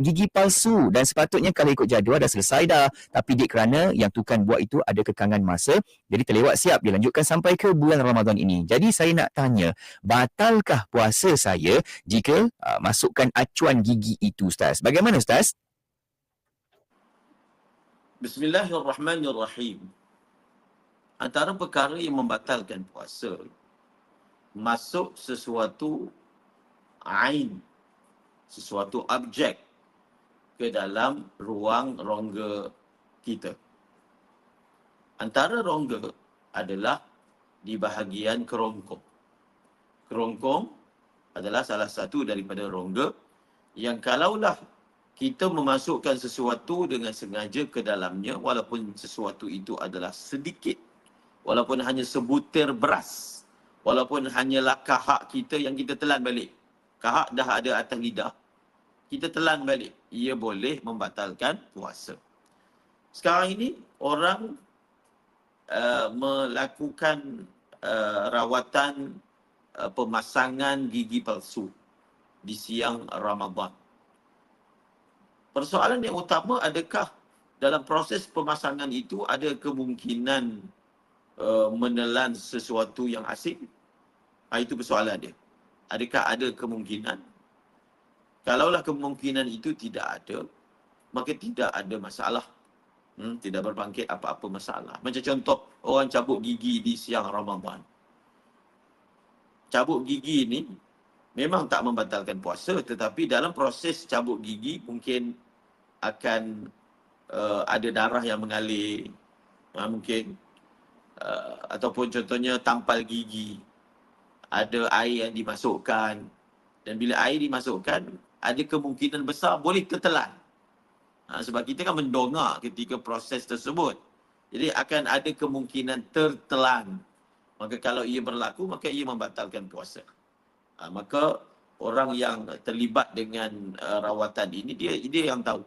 gigi palsu dan sepatutnya kalau ikut jadual dah selesai dah. Tapi dia kerana yang tukan buat itu ada kekangan masa jadi terlewat siap. Dilanjutkan sampai ke bulan Ramadan ini. Jadi saya nak tanya batalkah puasa saya jika uh, masukkan acuan gigi itu Ustaz? Bagaimana Ustaz? Bismillahirrahmanirrahim. Antara perkara yang membatalkan puasa masuk sesuatu ain sesuatu objek ke dalam ruang rongga kita. Antara rongga adalah di bahagian kerongkong. Kerongkong adalah salah satu daripada rongga yang kalaulah kita memasukkan sesuatu dengan sengaja ke dalamnya walaupun sesuatu itu adalah sedikit walaupun hanya sebutir beras walaupun hanyalah kahak kita yang kita telan balik kahak dah ada atas lidah kita telan balik. Ia boleh membatalkan puasa. Sekarang ini orang uh, melakukan uh, rawatan uh, pemasangan gigi palsu di siang Ramadan. Persoalan yang utama adakah dalam proses pemasangan itu ada kemungkinan uh, menelan sesuatu yang asing? Ha, itu persoalan dia. Adakah ada kemungkinan Kalaulah kemungkinan itu tidak ada, maka tidak ada masalah. Hmm, tidak berbangkit apa-apa masalah. Macam contoh, orang cabut gigi di siang Ramadan. Cabut gigi ini memang tak membatalkan puasa, tetapi dalam proses cabut gigi mungkin akan uh, ada darah yang mengalir. Uh, mungkin uh, ataupun contohnya tampal gigi. Ada air yang dimasukkan. Dan bila air dimasukkan, ada kemungkinan besar boleh tertelan. Ha, sebab kita kan mendongak ketika proses tersebut. Jadi akan ada kemungkinan tertelan. Maka kalau ia berlaku, maka ia membatalkan puasa. Ha, maka orang yang terlibat dengan uh, rawatan ini, dia dia yang tahu.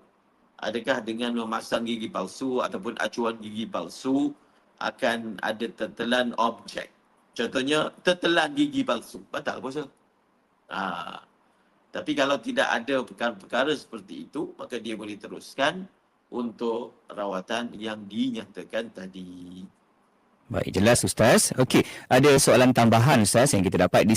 Adakah dengan memasang gigi palsu ataupun acuan gigi palsu akan ada tertelan objek. Contohnya, tertelan gigi palsu. Batal puasa. Ha, tapi kalau tidak ada perkara-perkara seperti itu, maka dia boleh teruskan untuk rawatan yang dinyatakan tadi. Baik, jelas Ustaz. Okey, ada soalan tambahan Ustaz yang kita dapat di